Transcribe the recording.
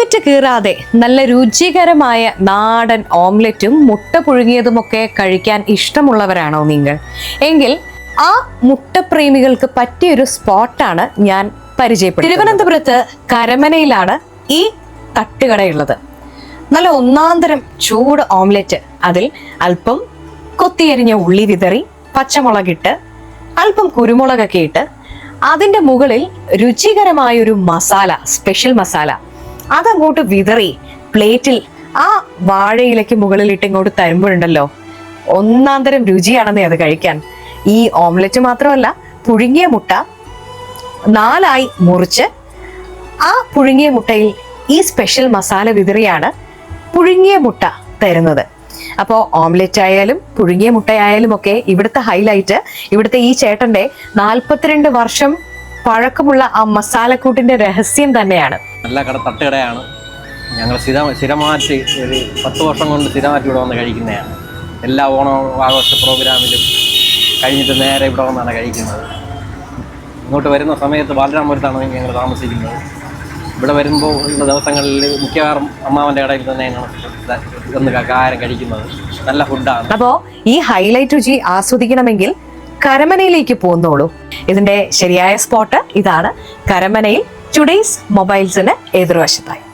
Pocket കീറാതെ നല്ല രുചികരമായ നാടൻ ഓംലെറ്റും മുട്ട പുഴുങ്ങിയതുമൊക്കെ കഴിക്കാൻ ഇഷ്ടമുള്ളവരാണോ നിങ്ങൾ? എങ്കിൽ ആ മുട്ടപ്രേമികൾക്ക് പറ്റിയൊരു സ്പോട്ടാണ് ഞാൻ പരിചയപ്പെടുന്നത് തിരുവനന്തപുരത്ത് കരമനയിലാണ് ഈ തട്ടുകടയുള്ളത്. നല്ല ഒന്നാന്തരം ചൂട് ഓംലെറ്റ്. അതിൽ അല്പം കൊത്തിയരിഞ്ഞ ഉള്ളി വിതറി പച്ചമുളകിട്ട് അല്പം കുരുമുളകൊക്കെ ഇട്ട് അതിന്റെ മുകളിൽ രുചികരമായൊരു മസാല സ്പെഷ്യൽ മസാല അതങ്ങോട്ട് വിതറി. പ്ലേറ്റിൽ ആ വാഴയിലേക്ക് മുകളിലിട്ട് ഇങ്ങോട്ട് തരുമ്പോഴുണ്ടല്ലോ. ഒന്നാന്തരം രുചിയാണെന്നേ അത് കഴിക്കാൻ. ഈ ഓംലെറ്റ് മാത്രമല്ല പുഴുങ്ങിയ മുട്ട നാലായി മുറിച്ച് ആ പുഴുങ്ങിയ മുട്ടയിൽ ഈ സ്പെഷ്യൽ മസാല വിതറിയാണ് പുഴുങ്ങിയ മുട്ട തരുന്നത്. അപ്പോൾ ഓംലെറ്റ് ആയാലും പുഴുങ്ങിയ മുട്ടയായാലും ഒക്കെ ഇവിടുത്തെ ഹൈലൈറ്റ് ഇവിടുത്തെ ഈ ചേട്ടന്റെ നാൽപ്പത്തിരണ്ട് വർഷം പഴക്കമുള്ള ആ മസാലക്കൂട്ടിന്റെ രഹസ്യം തന്നെയാണ്. നല്ല കട തട്ടുകടയാണ്. ഞങ്ങൾ സ്ഥിരം സ്ഥിരമാറ്റി ഒരു പത്ത് വർഷം കൊണ്ട് സ്ഥിരമാറ്റി ഇവിടെ വന്ന് കഴിക്കുന്നതാണ്. എല്ലാ ഓണ ആഘോഷ പ്രോഗ്രാമിലും കഴിഞ്ഞിട്ട് നേരെ ഇവിടെ വന്നാണ് കഴിക്കുന്നത്. ഇങ്ങോട്ട് വരുന്ന സമയത്ത് ബാലരാമപുരത്താണ് ഞങ്ങൾ താമസിക്കുന്നത്. ഇവിടെ വരുമ്പോൾ ഉള്ള ദിവസങ്ങളിൽ മിക്കവാറും അമ്മാവന്റെ കടയിൽ തന്നെയാണ് ഇതൊന്ന് ആഹാരം കഴിക്കുന്നത്. നല്ല ഫുഡാണ് അപ്പോൾ ഈ ഹൈലൈറ്റ് രുചി ആസ്വദിക്കണമെങ്കിൽ കരമനയിലേക്ക് പോന്നോളൂ. ഇതിന്റെ ശരിയായ സ്പോട്ട് ഇതാണ് കരമനയിൽ ടുഡേയ്സ് മൊബൈൽസിന് എതിർവശത്തായി.